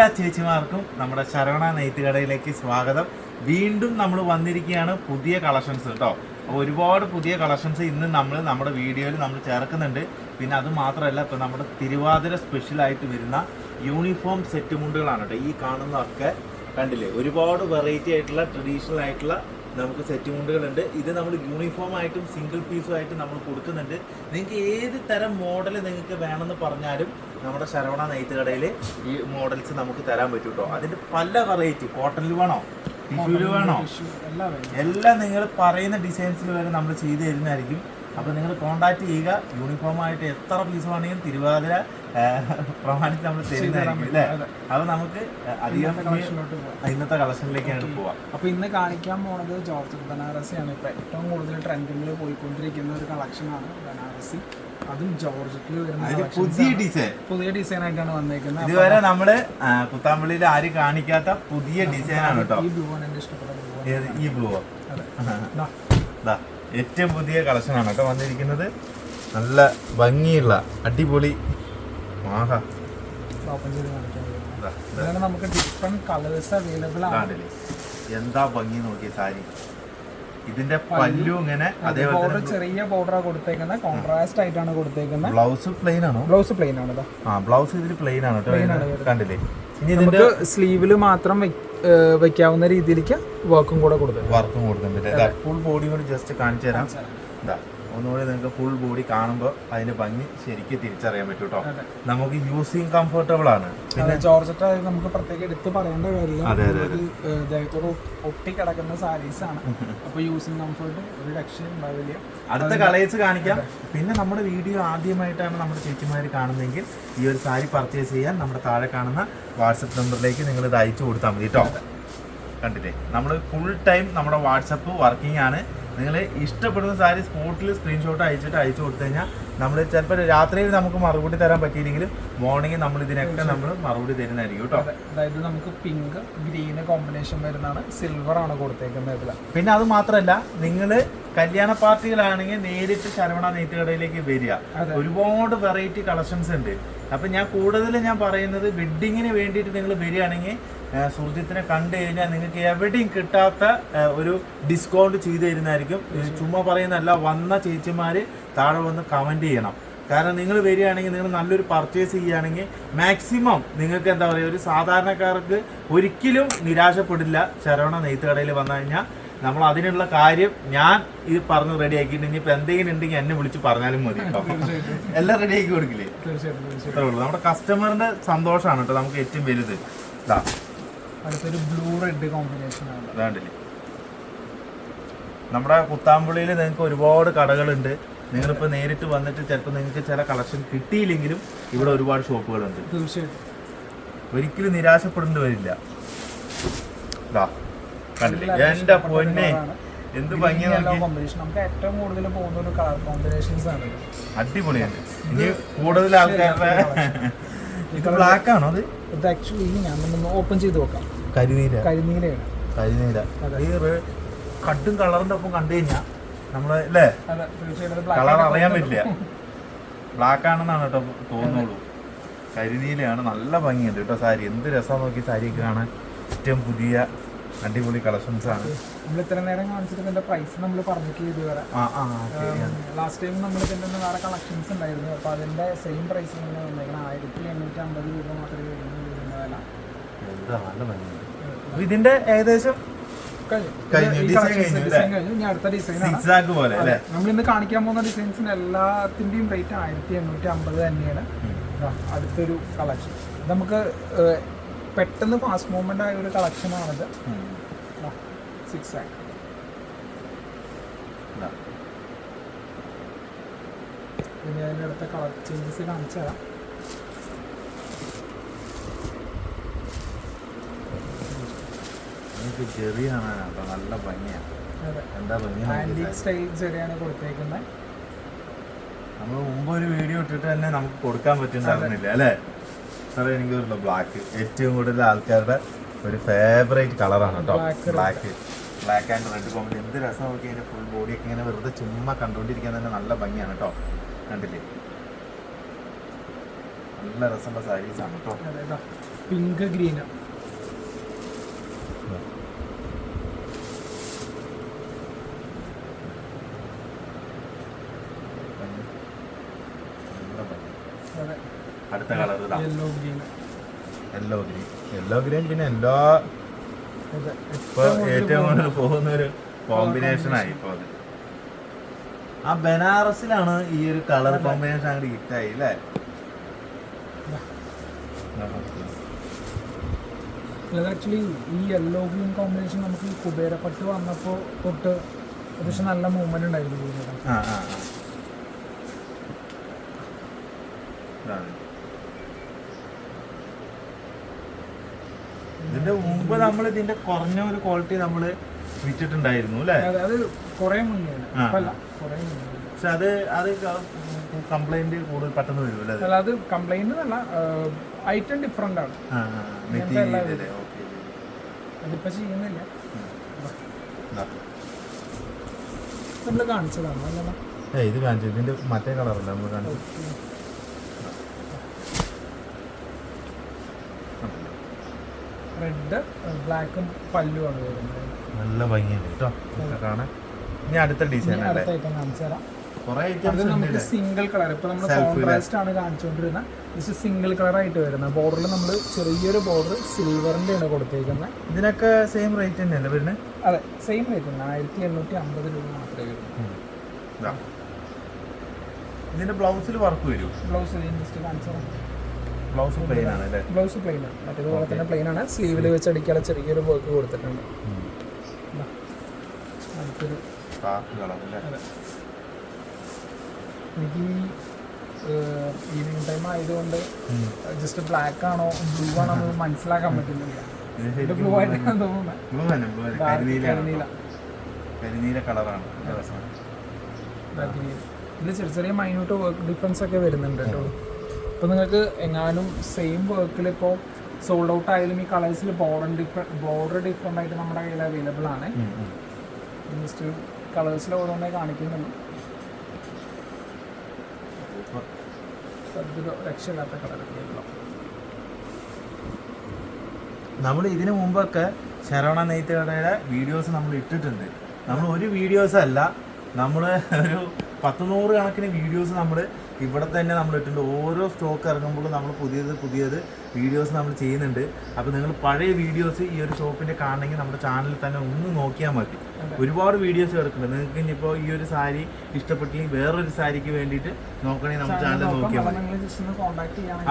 എല്ലാ ചേച്ചിമാർക്കും നമ്മുടെ ശരവണ നെയ്ത്ത് കടയിലേക്ക് സ്വാഗതം. വീണ്ടും നമ്മൾ വന്നിരിക്കുകയാണ് പുതിയ കളക്ഷൻസ് കേട്ടോ. ഒരുപാട് പുതിയ കളക്ഷൻസ് ഇന്ന് നമ്മൾ നമ്മുടെ വീഡിയോയിൽ നമ്മൾ ചേർക്കുന്നുണ്ട്. പിന്നെ അത് മാത്രമല്ല ഇപ്പോൾ നമ്മുടെ തിരുവാതിര സ്പെഷ്യലായിട്ട് വരുന്ന യൂണിഫോം സെറ്റ് മുണ്ടുകളാണ് കേട്ടോ. ഈ കാണുന്നതൊക്കെ കണ്ടില്ലേ? ഒരുപാട് വെറൈറ്റി ആയിട്ടുള്ള ട്രഡീഷണൽ ആയിട്ടുള്ള നമുക്ക് സെറ്റ് മുണ്ടുകളുണ്ട് ഇത് നമ്മൾ യൂണിഫോം ആയിട്ടും സിംഗിൾ പീസും ആയിട്ട് നമ്മൾ കൊടുക്കുന്നുണ്ട്. നിങ്ങൾക്ക് ഏത് തരം മോഡൽ നിങ്ങൾക്ക് വേണമെന്ന് പറഞ്ഞാലും നമ്മുടെ ശരവണ നെയ്ത്ത് കടയിൽ ഈ മോഡൽസ് നമുക്ക് തരാൻ പറ്റും കേട്ടോ അതിന്റെ പല വെറൈറ്റി കോട്ടണിൽ വേണോ? ടിഷ്യൂൽ വേണോ? എല്ലാം വേണം. എല്ലാം നിങ്ങൾ പറയുന്ന ഡിസൈൻസിൽ വരെ നമ്മൾ ചെയ്തു തരുന്നതായിരിക്കും. അപ്പോൾ നിങ്ങൾ കോൺടാക്ട് ചെയ്യുക. യൂണിഫോമായിട്ട് എത്ര പീസ് വേണമെങ്കിലും തിരുവാതിര പ്രമാണിച്ച് നമ്മൾ തരുന്നതായിരിക്കും അല്ലേ? അപ്പോൾ നമുക്ക് അധികം ഇന്നത്തെ കളക്ഷനിലോട്ട് ഇന്നത്തെ കളക്ഷനിലേക്കാണ് പോവാം. അപ്പോൾ ഇന്ന് കാണിക്കാൻ പോണത് ജോർജ് ബനാറസിയാണ്. ഇപ്പോൾ ഏറ്റവും കൂടുതൽ ട്രെൻഡിങ്ങിൽ പോയിക്കൊണ്ടിരിക്കുന്ന ഒരു കളക്ഷനാണ് ബനാറസി. അതും ജോർജറ്റിൽ വരുന്ന പുതിയ. ഡിസൈൻ പുതിയ ഡിസൈൻ ആയിട്ടാണ് വന്നേക്കുന്നത്. ഇതുവരെ നമ്മൾ പുത്താമ്പള്ളിയിൽ കുത്താമ്പള്ളിയിൽ ആരും കാണിക്കാത്ത പുതിയ ഡിസൈൻ ആണ് കേട്ടോ ഈ ബ്ലൂ ആണ് എന്റെ ഇഷ്ടപ്പെട്ട ബ്ലൂ ഈ ബ്ലൂ ഏറ്റവും പുതിയ കളക്ഷനാണ് കേട്ടോ വന്നിരിക്കുന്നത്. നല്ല ഭംഗിയുള്ള അടിപൊളി ഇതിലാണ് നമുക്ക് ഡിഫറെന്റ് കളേഴ്സ് അവൈലബിൾ ആണ്. എന്താ ഭംഗി നോക്കിയ സാരി? ഇതിന്റെ പല്ലു. ഇങ്ങനെ അതേപോലെ ബോർഡർ ചെറിയ ബോർഡറാണ് കൊടുത്തേക്കുന്നത്. കോൺട്രാസ്റ്റ് ആയിട്ടാണ് കൊടുത്തേക്കുന്നത്. ബ്ലൗസ് പ്ലെയിൻ ആണോ? ബ്ലൗസ് പ്ലെയിൻ ആണ് ആ ബ്ലൗസ് ഇതിൽ പ്ലെയിൻ ആണ്. കണ്ടില്ലേ? ഇനി ഇതിന്റെ സ്ലീവിൽ മാത്രം വെക്കാവുന്ന രീതിയിലേക്ക് വർക്കും കൂടെ കൊടുക്കും വർക്കും കൊടുക്കുന്നുണ്ട് ഫുൾ ബോഡി കൂടി ജസ്റ്റ് കാണിച്ചു തരാം ഒന്നുകൂടി നിങ്ങൾക്ക് ഫുൾ ബോഡി കാണുമ്പോൾ അതിന്റെ ഭംഗി ശരിക്കും തിരിച്ചറിയാൻ പറ്റും കേട്ടോ നമുക്ക് യൂസിങ് കംഫർട്ടബിൾ ആണ്. പിന്നെ ജോർജറ്റ് നമുക്ക് പ്രത്യേകം എടുത്ത് പറയേണ്ട കാര്യമില്ല. അതെ, അതെ, ഇത്, ഏർ, ദേഹത്തോട് ഒട്ടി കിടക്കുന്ന സാരീസ് ആണ്. അപ്പൊ യൂസിങ് കംഫർട്ട് ഒരു രക്ഷയും ഉണ്ടാവില്ല. അടുത്ത കളേഴ്സ് കാണിക്കാം. പിന്നെ നമ്മുടെ വീഡിയോ ആദ്യമായിട്ടാണ് നമ്മുടെ ചേച്ചിമാർ കാണുന്നതെങ്കിൽ ഈ ഒരു സാരി പർച്ചേസ് ചെയ്യാൻ നമ്മുടെ താഴെ കാണുന്ന വാട്സപ്പ് നമ്പറിലേക്ക് നിങ്ങൾ ഇത് അയച്ചു കൊടുത്താൽ മതി കേട്ടോ കണ്ടില്ലേ? നമ്മൾ ഫുൾ ടൈം നമ്മുടെ വാട്സപ്പ് വർക്കിംഗ് ആണ്. നിങ്ങൾ ഇഷ്ടപ്പെടുന്ന സാരി സ്പോട്ടിൽ സ്ക്രീൻഷോട്ട് അയച്ചിട്ട് അയച്ചു കൊടുത്തു കഴിഞ്ഞാൽ നമ്മൾ ചിലപ്പോൾ രാത്രിയിൽ നമുക്ക് മറുപടി തരാൻ പറ്റിയില്ലെങ്കിലും മോർണിംഗ് നമ്മൾ ഇതിനൊക്കെ നമ്മൾ മറുപടി തരുന്നതായിരിക്കും കേട്ടോ. അതെ, അതായത് നമുക്ക് പിങ്ക് ഗ്രീന് കോമ്പിനേഷൻ വരുന്നതാണ്. സിൽവർ ആണ് കൊടുത്തേക്കുന്നത് പിന്നെ അത് മാത്രമല്ല നിങ്ങൾ കല്യാണ പാർട്ടികളാണെങ്കിൽ നേരിട്ട് ശരവണ നെയ്ത്ത് കടയിലേക്ക് വരിക ഒരുപാട് വെറൈറ്റി കളക്ഷൻസ് ഉണ്ട്. അപ്പം ഞാൻ കൂടുതൽ ഞാൻ പറയുന്നത് വെഡിങ്ങിന് വേണ്ടിയിട്ട് നിങ്ങൾ വരികയാണെങ്കിൽ സുഹൃത്തിനെ കണ്ടു കഴിഞ്ഞാൽ നിങ്ങൾക്ക് എവിടെയും കിട്ടാത്ത ഒരു ഡിസ്കൗണ്ട് ചെയ്തു തരുന്നതായിരിക്കും. ചുമ്മാ പറയുന്നതല്ല വന്ന ചേച്ചിമാര് താഴെ വന്ന് കമന്റ് ചെയ്യണം. കാരണം നിങ്ങൾ വരികയാണെങ്കിൽ നിങ്ങൾ നല്ലൊരു പർച്ചേസ് ചെയ്യുകയാണെങ്കിൽ മാക്സിമം നിങ്ങൾക്ക് എന്താ പറയുക ഒരു സാധാരണക്കാർക്ക് ഒരിക്കലും നിരാശപ്പെടില്ല. ശരവണ നെയ്ത്ത് കടയിൽ വന്നു കഴിഞ്ഞാൽ നമ്മൾ അതിനുള്ള കാര്യം ഞാൻ ഇത് പറഞ്ഞ് റെഡി ആക്കിയിട്ട് ഇനിയിപ്പോൾ എന്തെങ്കിലും ഉണ്ടെങ്കിൽ എന്നെ വിളിച്ച് പറഞ്ഞാലും മതി എല്ലാം റെഡി ആക്കി കൊടുക്കില്ലേ? തീർച്ചയായിട്ടും നമ്മുടെ കസ്റ്റമറിന്റെ സന്തോഷമാണ് കേട്ടോ നമുക്ക് ഏറ്റവും വലുത്. ഇതാ അടുത്തൊരു ബ്ലൂ റെഡ് കോമ്പിനേഷൻ ആണ്. നമ്മുടെ കുത്താമ്പുള്ളിയിൽ നിങ്ങൾക്ക് ഒരുപാട് കടകളുണ്ട്. നിങ്ങളിപ്പോൾ നേരിട്ട് വന്നിട്ട് ചിലപ്പോൾ നിങ്ങൾക്ക് ചില കളക്ഷൻ കിട്ടിയില്ലെങ്കിലും ഇവിടെ ഒരുപാട് ഷോപ്പുകളുണ്ട്. തീർച്ചയായിട്ടും. ഒരിക്കലും നിരാശപ്പെടേണ്ടി വരില്ല. കണ്ടില്ലേ? എന്റെ പൊന്നെ. എന്ത് കോമ്പിനേഷൻ നമുക്ക് ഏറ്റവും കൂടുതൽ പോകുന്ന ഒരു കളർ കോമ്പിനേഷൻസ് ആണ് അടിപൊളിയാണ്. ഇനി കൂടുതൽ ആൾക്കാരുടെ ഇത് ബ്ലാക്ക് ആണോ അത്? ഇത് ആക്ച്വലി ഞാൻ ഒന്ന് ഓപ്പൺ ചെയ്ത് നോക്കാം. കരിനീര. കരിനീലയാണ് കരിനീര. ഈ കട്ടും കളറിന്റെ ഒപ്പം കണ്ടു കഴിഞ്ഞാൽ നമ്മൾ അല്ലേ? കളർ അറിയാൻ പറ്റില്ല. ബ്ലാക്ക് ആണെന്നാണ് കേട്ടോ തോന്നുള്ളൂ. കരിനീലയാണ് നല്ല ഭംഗിയുണ്ട് കേട്ടോ സാരി. എന്ത് രസം നോക്കി സാരിയൊക്കെ കാണാൻ. ഏറ്റവും പുതിയ അടിപൊളി കളക്ഷൻസ് ആണ്. നമ്മൾ ഇത്ര നേരം കാണിച്ചിട്ട് ഇതിന്റെ പ്രൈസ് നമ്മൾ പറഞ്ഞിട്ട് ഇതുവരെ ലാസ്റ്റ് ടൈം നമ്മൾ ഇതിന്റെ ഒന്ന് വേറെ കളക്ഷൻസ് ഉണ്ടായിരുന്നു. അപ്പോൾ അതിന്റെ സെയിം പ്രൈസ് തന്നെ വന്നേക്കണം. ആയിരത്തി എണ്ണൂറ്റി അമ്പത് രൂപ മാത്രമേ വരുന്നു ഇതിന്റെ വില. ഇതിന്റെ ഏകദേശം നമ്മൾ ഇന്ന് കാണിക്കാൻ പോകുന്ന ഡിസൈൻസിന് എല്ലാത്തിന്റെയും റേറ്റ് ആയിരത്തി എണ്ണൂറ്റി അമ്പത് തന്നെയാണ് അടുത്തൊരു കളക്ഷൻ നമുക്ക് പെട്ടെന്ന് ഫാസ്റ്റ് മൂവ്മെന്റ് ആയ ഒരു കളക്ഷൻ ആണിത്. സിക്സ് ആക്ക് പിന്നെ അതിന്റെ അടുത്ത കളർ ചേഞ്ചസ് കാണിച്ചു തരാം. എനിക്ക് ചെറിയ കാണാനാണ് കേട്ടോ നല്ല ഭംഗിയാണ് അതെ. എന്താ ഭംഗി സ്റ്റൈൽ ചെറിയാണ് കൊടുത്തേക്കുന്നത് നമ്മൾ മുമ്പ് ഒരു വീഡിയോ ഇട്ടിട്ട് തന്നെ നമുക്ക് കൊടുക്കാൻ പറ്റുന്നില്ല അല്ലേ? സാറേ എനിക്ക് തോന്നുന്നു ബ്ലാക്ക് ഏറ്റവും കൂടുതൽ ആൾക്കാരുടെ ഒരു ഫേവറേറ്റ് കളറാണ് കേട്ടോ. Black black and red combi എന്ത് രസം നോക്കി അതിന്റെ ഫുൾ ബോഡിയൊക്കെ ഇങ്ങനെ വെറുതെ ചുമ്മാ കണ്ടുകൊണ്ടിരിക്കാൻ തന്നെ നല്ല ഭംഗിയാണ് കേട്ടോ കണ്ടില്ലേ? നല്ല രസമുള്ള സാരീസ് ആണ് കേട്ടോ പിങ്ക് ഇതാ പിങ്ക് ഭംഗി. അടുത്ത കളർ ഇതാ. യെല്ലോ ഗ്രീൻ യെല്ലോ ഗ്രീൻ പിന്നെ എല്ലാ ഇപ്പൊ ഏറ്റവും കൂടുതൽ പോകുന്ന ഒരു കോമ്പിനേഷൻ ആയി ഇപ്പൊ അത്. ആ ബനാറസിലാണ് ഈ ഒരു കളർ കോമ്പിനേഷൻ അങ്ങോട്ട് ഹിറ്റായി അല്ലേ? ആക്ച്വലി ഈ യെല്ലോ ഗ്രീൻ കോമ്പിനേഷൻ നമുക്ക് ഈ കുബേരപ്പട്ട് വന്നപ്പോൾ തൊട്ട് അത്യാവശ്യം നല്ല മൂവ്മെന്റ് ഉണ്ടായിരുന്നു. ഇതിന്റെ മുമ്പ് നമ്മൾ ഇതിന്റെ കുറഞ്ഞ ഒരു ക്വാളിറ്റി നമ്മൾ വിറ്റിട്ടുണ്ടായിരുന്നു അല്ലേ? അത് കുറെ മുന്നേ പക്ഷെ അത് അത് കംപ്ലൈന്റ് കൂടുതൽ പെട്ടെന്ന് വരും അല്ലേ? അത്? കംപ്ലൈന്റ് അല്ല ഐറ്റം ഡിഫറെന്റ് ആണ്. അതിപ്പോ ചെയ്യുന്നില്ല. നമ്മൾ കാണിച്ചതാണ് ഇത് കാണിച്ചു ഇതിന്റെ മറ്റേ കളറല്ല നമ്മൾ കാണിച്ചു റെഡ് ബ്ലാക്കും പല്ലുമാണ് വരുന്നത്. നല്ല ഭംഗിയുണ്ട് കേട്ടോ. കാണാൻ. ഇനി അടുത്ത ഡിസൈൻ അടുത്ത ഐറ്റം കാണിച്ചു തരാം. അത് നമുക്ക് സിംഗിൾ കളർ ഇപ്പൊ നമ്മൾ കോൺട്രാസ്റ്റ് ആണ് കാണിച്ചുകൊണ്ടിരുന്നത് ജസ്റ്റ് സിംഗിൾ കളർ ആയിട്ട് വരുന്നത് ബോർഡറിൽ നമ്മൾ ചെറിയൊരു ബോർഡർ സിൽവറിന്റെ ആണ് കൊടുത്തേക്കുന്നത് ഇതിനൊക്കെ സെയിം റേറ്റ് തന്നെയല്ലേ വരുന്നത് അതെ സെയിം റേറ്റ് തന്നെ. ആയിരത്തി എണ്ണൂറ്റി അമ്പത് രൂപ മാത്രമേ വരുന്നുള്ളൂ ഇതാ. ഇതിന്റെ ബ്ലൗസിൽ വർക്ക് വരും ബ്ലൗസ് ജസ്റ്റ് കാണിച്ചു ബ്ലൗസ് പ്ലെയിൻ ആണ് അല്ലേ? ബ്ലൗസ് പ്ലെയിൻ ആണ്. മറ്റേതുപോലെ തന്നെ പ്ലെയിൻ ആണ്. സ്ലീവിൽ വെച്ച് അടിക്കാനുള്ള ചെറിയൊരു വർക്ക് കൊടുത്തിട്ടുണ്ട്. അതെ. എനിക്ക് ഈവനിങ് ടൈം ആയതുകൊണ്ട്. ജസ്റ്റ് ബ്ലാക്ക് ആണോ ബ്ലൂ ആണോ എന്ന് മനസ്സിലാക്കാൻ പറ്റുന്നില്ല. ബ്ലൂ ആയിട്ടാണ് തോന്നുന്നത്. കളറാണ് ഇതിൽ ചെറിയ ചെറിയ മൈന്യൂട്ട് വർക്ക് ഡിഫറൻസ് ഒക്കെ വരുന്നുണ്ട് കേട്ടോ. ഇപ്പോൾ നിങ്ങൾക്ക് എങ്ങാനും സെയിം വർക്കിൽ ഇപ്പോൾ സോൾഡ് ഔട്ട് ആയാലും ഈ കളേഴ്സിൽ ബോർഡർ ഡിഫറെന്റ് ബോർഡർ ഡിഫറെന്റ് ആയിട്ട് നമ്മുടെ കയ്യിൽ അവൈലബിൾ ആണ്. ജസ്റ്റ് കളേഴ്സിൽ ഓരോന്നേ കാണിക്കുന്നുള്ളൂ. അതൊരു രക്ഷയില്ലാത്ത നമ്മൾ ഇതിനു മുമ്പൊക്കെ ശരവണ നെയ്ത്ത് കടയുടെ വീഡിയോസ് നമ്മൾ ഇട്ടിട്ടുണ്ട്. നമ്മൾ ഒരു വീഡിയോസ് അല്ല നമ്മൾ ഒരു പത്ത് നൂറ് കണക്കിന് വീഡിയോസ് നമ്മൾ ഇവിടെ തന്നെ നമ്മൾ ഇട്ടിട്ടുണ്ട്. ഓരോ സ്റ്റോക്ക് ഇറങ്ങുമ്പോഴും നമ്മൾ പുതിയത് പുതിയത് വീഡിയോസ് നമ്മൾ ചെയ്യുന്നുണ്ട്. അപ്പോൾ നിങ്ങൾ പഴയ വീഡിയോസ് ഈ ഒരു ഷോപ്പിന്റെ കാണണമെങ്കിൽ നമ്മുടെ ചാനലിൽ തന്നെ ഒന്ന് നോക്കിയാൽ മതി. ഒരുപാട് വീഡിയോസ് കിടക്കുന്നുണ്ട്. നിങ്ങൾക്ക് ഇനിയിപ്പോൾ ഈ ഒരു സാരി ഇഷ്ടപ്പെട്ടില്ലെങ്കിൽ വേറൊരു സാരിക്ക് വേണ്ടിയിട്ട് നോക്കണമെങ്കിൽ നമ്മുടെ ചാനൽ നോക്കിയാൽ മതി.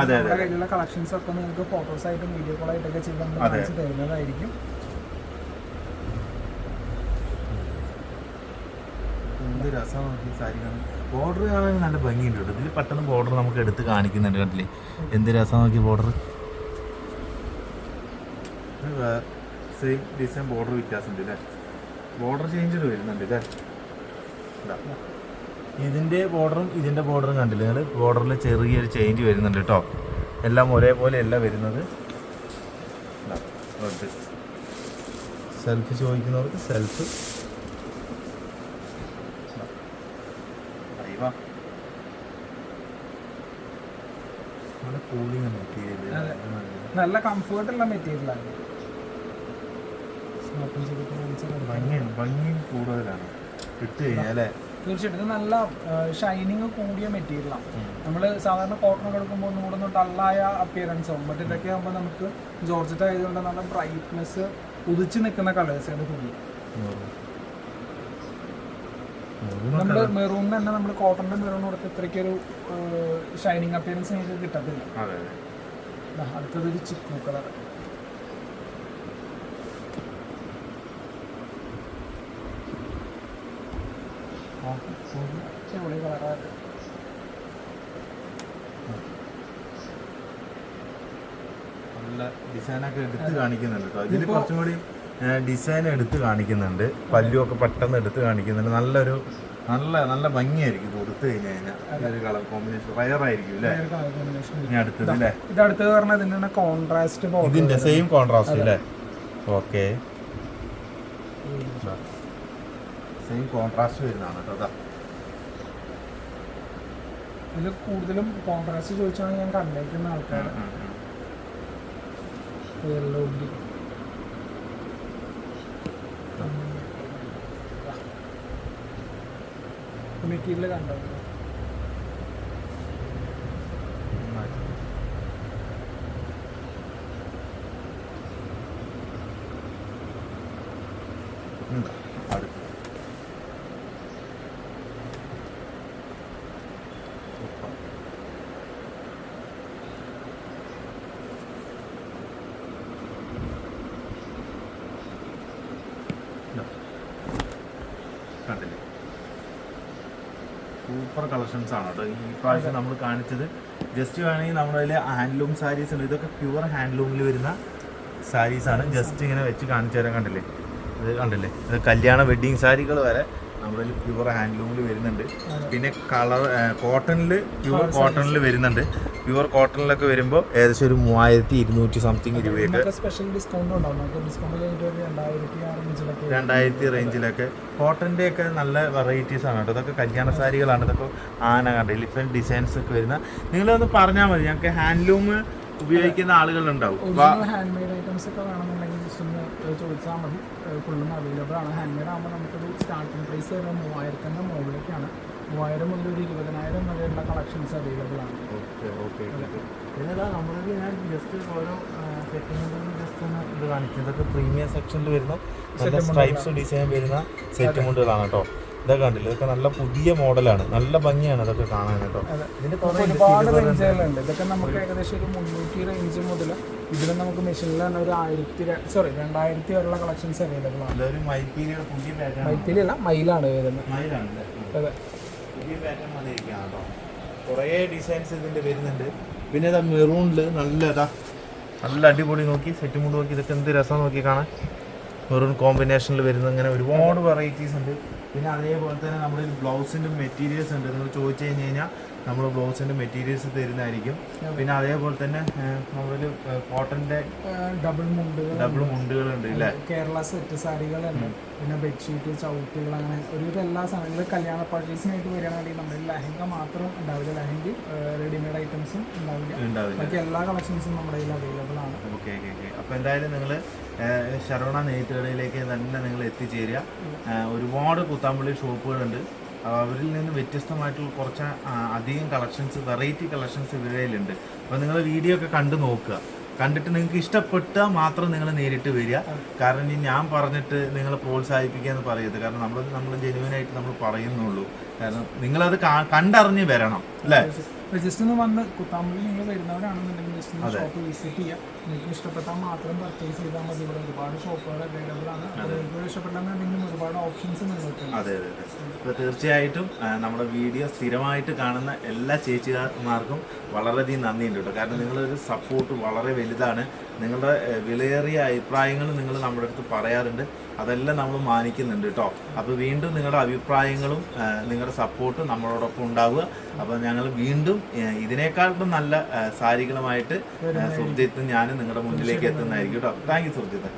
അതെ, അതെ, കളക്ഷൻസ് ഒക്കെ നിങ്ങൾക്ക് ഫോട്ടോസ് ആയിട്ടും വീഡിയോ കോൾ ആയിട്ടൊക്കെ ചെയ്ത് തരുന്നതായിരിക്കും എന്ത് രസമാണ് ഈ സാരി കാണാൻ ബോർഡർ കാണാൻ നല്ല ഭംഗിയുണ്ട് കേട്ടോ. ഇതിൽ പെട്ടെന്ന് ബോർഡർ നമുക്ക് എടുത്ത് കാണിക്കുന്നുണ്ട് കണ്ടില്ലേ? എന്ത് രസം നോക്കി ബോർഡർ സെയിം ഡിസൈൻ ബോർഡർ വ്യത്യാസമുണ്ട് അല്ലേ? ബോർഡർ ചേഞ്ച് വരുന്നുണ്ട് അല്ലേ? ഇതാ. ഇതിന്റെ ബോർഡറും ഇതിന്റെ ബോർഡറും കണ്ടില്ലേ? നിങ്ങൾ ബോർഡറിൽ ചെറിയൊരു ചേഞ്ച് വരുന്നുണ്ട് കേട്ടോ. എല്ലാം ഒരേപോലെ അല്ല വരുന്നത്. സെൽഫ് ചോദിക്കുന്നവർക്ക് സെൽഫ് നല്ല കൂളിംഗ് മെറ്റീരിയൽ നല്ല കംഫർട്ട് ഉള്ള മെറ്റീരിയലാണ് തരാം. ഭംഗി ഭംഗി കൂടുതലാണ്. ഇട്ട് കഴിഞ്ഞാൽ തീർച്ചയായിട്ടും. നല്ല ഷൈനിങ് കൂടിയ മെറ്റീരിയലാണ് നമ്മൾ സാധാരണ കോട്ടൺ കൊടുക്കുമ്പോൾ എടുക്കുമ്പോൾ ഒന്നും കൂടെ ഒന്ന് ഡള്ളായ അപ്പിയറൻസ് ആവും. ബട്ട് ഇതൊക്കെ ആകുമ്പോൾ നമുക്ക് ജോർജറ്റ് ആയതുകൊണ്ട് നല്ല ബ്രൈറ്റ്നെസ് ഉദിച്ച് നിൽക്കുന്ന കളേഴ്സാണ് ആണ് നമ്മൾ മെറൂൺ തന്നെ നമ്മൾ കോട്ടന്റെ മെറൂൺ കൊടുത്ത് ഇത്രയ്ക്കൊരു ഷൈനിങ് അപ്പിയറൻസ് നമുക്ക് കിട്ടത്തില്ല. അതെ. ഒരു ചിക്കു കളർ അടിപൊളി കളറാണ് നല്ല ഡിസൈനൊക്കെ എടുത്ത് കാണിക്കുന്നുണ്ട് കേട്ടോ. ഇതിൽ കുറച്ചും കൂടി ഡിസൈൻ എടുത്ത് കാണിക്കുന്നുണ്ട്. പല്ലുമൊക്കെ പെട്ടെന്ന് എടുത്ത് കാണിക്കുന്നുണ്ട്. നല്ലൊരു നല്ല നല്ല ഭംഗിയായിരിക്കും കൊടുത്തു കഴിഞ്ഞു കഴിഞ്ഞാൽ ഒരു കളർ കോമ്പിനേഷൻ റയറായിരിക്കും അല്ലേ? ഇനി അടുത്തത് അല്ലേ? ഇത് അടുത്തത് പറഞ്ഞാൽ ഇതിന്റെ കോൺട്രാസ്റ്റ് ഇതിന്റെ സെയിം കോൺട്രാസ്റ്റ് അല്ലേ? ഓക്കെ സെയിം കോൺട്രാസ്റ്റ് വരുന്നതാണ് കേട്ടോ ഇതിൽ കൂടുതലും കോൺട്രാസ്റ്റ് ചോദിച്ചാണ് ഞാൻ കണ്ടേക്കുന്ന ആൾക്കാർ യെല്ലോ ഗ്രീൻ മെറ്റീരിയൽ കണ്ടോ. കണ്ടില്ലേ സൂപ്പർ കളക്ഷൻസ് ആണ് കേട്ടോ. ഈ പ്രാവശ്യം നമ്മൾ കാണിച്ചത്. ജസ്റ്റ് വേണമെങ്കിൽ നമ്മുടെ കയ്യിൽ ഹാൻഡ്ലൂം സാരീസ് ഉണ്ട്. ഇതൊക്കെ പ്യുവർ ഹാൻഡ്ലൂമിൽ വരുന്ന സാരീസ് ആണ്. ജസ്റ്റ് ഇങ്ങനെ വെച്ച് കാണിച്ചു തരാൻ കണ്ടില്ലേ? ഇത് കണ്ടില്ലേ? ഇത് കല്യാണ വെഡ്ഡിങ് സാരികൾ വരെ നമ്മുടെ പ്യുവർ ഹാൻഡ്ലൂമിൽ വരുന്നുണ്ട്. പിന്നെ കളർ കോട്ടണിൽ പ്യുവർ കോട്ടണിൽ വരുന്നുണ്ട്. പ്യുവർ കോട്ടണിലൊക്കെ വരുമ്പോൾ ഏകദേശം ഒരു മൂവായിരത്തി ഇരുന്നൂറ്റി സംതിങ് രൂപയൊക്കെ സ്പെഷ്യൽ ഡിസ്കൗണ്ട് ഉണ്ടാവും. രണ്ടായിരത്തി റേഞ്ചിലൊക്കെ കോട്ടന്റെ ഒക്കെ നല്ല വെറൈറ്റീസ് ആണ് കേട്ടോ. ഇതൊക്കെ കല്യാണ സാരികളാണ്. ഇതൊക്കെ ആന കണ്ട ഡിഫറെന്റ് ഡിസൈൻസ് ഒക്കെ വരുന്ന. നിങ്ങളൊന്ന് പറഞ്ഞാൽ മതി. ഞങ്ങൾക്ക് ഹാൻഡ്ലൂം ഉപയോഗിക്കുന്ന ആളുകളുണ്ടാവും. അപ്പൊ ഒറിജിനൽ ഹാൻഡ് മെയ്ഡ് ഐറ്റംസ് ഒക്കെ വേണമെന്നുണ്ടെങ്കിൽ ജസ്റ്റ് ഒന്ന് ചോദിച്ചാൽ മതി. ഫുള്ളും അവൈലബിൾ ആണ്. ഹാൻഡ് മെയ്ഡ് ആകുമ്പോൾ നമുക്കൊരു സ്റ്റാർട്ടിംഗ് പ്രൈസ് വരുന്നത് മൂവായിരത്തിന്റെ മുകളിലേക്കാണ്. മൂവായിരം മുതൽ ഒരു ഇരുപതിനായിരം വരെയുള്ള കളക്ഷൻസ് അവൈലബിൾ ആണ്. പിന്നെ നമ്മൾക്ക് ഞാൻ ജസ്റ്റ് ഓരോ സെറ്റിംഗ് ജസ്റ്റ് ഒന്ന് ഇത് കാണിക്കും. ഇതൊക്കെ പ്രീമിയം സെക്ഷനിൽ വരുന്ന നല്ല സ്ട്രൈപ്സ് ഡിസൈൻ വരുന്ന സെറ്റ് മുണ്ടുകളാണ് കേട്ടോ. ഇതൊക്കെ കണ്ടില്ല ഇതൊക്കെ നല്ല പുതിയ മോഡലാണ്. നല്ല ഭംഗിയാണ് ഇതൊക്കെ കാണാൻ കേട്ടോ. ഇതിന്റെ ഒരുപാട് റേഞ്ചുകളുണ്ട് ഇതൊക്കെ നമുക്ക് ഏകദേശം ഒരു മുന്നൂറ്റി റേഞ്ച് മുതൽ ഇതിൽ നമുക്ക് മെഷീനിൽ തന്നെ ഒരു ആയിരത്തി സോറി രണ്ടായിരത്തി വരെയുള്ള കളക്ഷൻസ് അവൈലബിൾ ആണ്. മൈത്തിലല്ല മയിലാണ് വരുന്നത്. മൈലാണ്. അതെ. പുതിയ പാറ്റേൺ വന്നിരിക്കുകയാണ് കേട്ടോ കുറേ ഡിസൈൻസ് ഇതിന്റെ വരുന്നുണ്ട്. പിന്നെ ഇതാ മെറൂണിൽ നല്ല ഇതാ നല്ല അടിപൊളി നോക്കി സെറ്റ് മുണ്ട് നോക്കി ഇതൊക്കെ എന്ത് രസം നോക്കി കാണാൻ. മെറൂൺ കോമ്പിനേഷനിൽ വരുന്ന ഇങ്ങനെ ഒരുപാട് വെറൈറ്റീസ് ഉണ്ട്. പിന്നെ അതേപോലെ തന്നെ നമ്മുടെ ബ്ലൗസിന്റെ മെറ്റീരിയൽസ് ഉണ്ട്. നിങ്ങൾ ചോദിച്ചു കഴിഞ്ഞ് കഴിഞ്ഞാൽ നമ്മൾ ബ്ലൗസിന്റെ മെറ്റീരിയൽസ് തരുന്നതായിരിക്കും. പിന്നെ അതേപോലെ തന്നെ നമ്മളൊരു കോട്ടന്റെ ഡബിൾ മുണ്ടുകൾ ഡബിൾ മുണ്ടുകളുണ്ട് ഇല്ലേ? കേരള സെറ്റ് സാരികളുണ്ട്. പിന്നെ ബെഡ്ഷീറ്റ് ചവിട്ടുകൾ അങ്ങനെ ഒരു എല്ലാ സാധനങ്ങളും കല്യാണ പാർട്ടീസിനായിട്ട് വരികയാണെങ്കിൽ നമ്മുടെ ലഹങ്ക മാത്രം ഉണ്ടാവില്ല. ലഹങ്ക റെഡിമെയ്ഡ് ഐറ്റംസും ഉണ്ടാവില്ല. ബാക്കി എല്ലാ കളക്ഷൻസും നമ്മുടെ കയ്യിൽ അവൈലബിൾ ആണ്. Okay okay okay. അപ്പോൾ എന്തായാലും നിങ്ങൾ ശരവണ നെയ്ത്തുകടയിലേക്ക് തന്നെ നിങ്ങൾ എത്തിച്ചേരുക. ഒരുപാട് കുത്താമ്പള്ളി ഷോപ്പുകളുണ്ട്. അവരിൽ നിന്ന് വ്യത്യസ്തമായിട്ടുള്ള കുറച്ച് അധികം കളക്ഷൻസ് വെറൈറ്റി കളക്ഷൻസ് ഇവരിലുണ്ട് അപ്പോൾ നിങ്ങൾ വീഡിയോ ഒക്കെ കണ്ടു നോക്കുക. കണ്ടിട്ട് നിങ്ങൾക്ക് ഇഷ്ടപ്പെട്ടാൽ മാത്രം നിങ്ങൾ നേരിട്ട് വരിക. കാരണം ഇനി ഞാൻ പറഞ്ഞിട്ട് നിങ്ങളെ പ്രോത്സാഹിപ്പിക്കുക എന്ന് പറയരുത്. കാരണം നമ്മൾ നമ്മൾ ജെനുവിനായിട്ട് നമ്മൾ പറയുന്നുള്ളൂ. കാരണം നിങ്ങളത് കണ്ടറിഞ്ഞ് വരണം അല്ലേ? ജസ്റ്റ് ഒന്ന് വന്ന് കുത്താമ്പള്ളി നിങ്ങൾ വരുന്നവരാണെന്നുണ്ടെങ്കിൽ ജസ്റ്റ് ഒന്ന് ഷോപ്പ് വിസിറ്റ് ചെയ്യുക നിങ്ങൾക്ക് ഇഷ്ടപ്പെട്ടാൽ മാത്രം പർച്ചേസ് ചെയ്താൽ മതി. ഇവിടെ ഒരുപാട് ഷോപ്പുകൾ അവൈലബിൾ ആണ്. നിങ്ങൾക്ക് ഇഷ്ടപ്പെട്ടാണെന്നുണ്ടെങ്കിലും ഒരുപാട് ഓപ്ഷൻസ് നിങ്ങൾക്കുണ്ട് അതെ അതെ അതെ. അപ്പോൾ തീർച്ചയായിട്ടും നമ്മുടെ വീഡിയോ സ്ഥിരമായിട്ട് കാണുന്ന എല്ലാ ചേച്ചിമാർക്കും വളരെയധികം നന്ദിയുണ്ട് കേട്ടോ. കാരണം നിങ്ങളൊരു സപ്പോർട്ട് വളരെ വലുതാണ്. നിങ്ങളുടെ വിലയേറിയ അഭിപ്രായങ്ങൾ നിങ്ങൾ നമ്മുടെ അടുത്ത് പറയാറുണ്ട്. അതെല്ലാം നമ്മൾ മാനിക്കുന്നുണ്ട് കേട്ടോ. അപ്പോൾ വീണ്ടും നിങ്ങളുടെ അഭിപ്രായങ്ങളും നിങ്ങളുടെ സപ്പോർട്ടും നമ്മളോടൊപ്പം ഉണ്ടാവുക. അപ്പോൾ ഞങ്ങൾ വീണ്ടും ഏ, ഇതിനേക്കാളും നല്ല സാരികളുമായിട്ട് സുർജിത്തും ഞാനും നിങ്ങളുടെ മുന്നിലേക്ക് എത്തുന്നതായിരിക്കും കേട്ടോ. Thank you Surjith.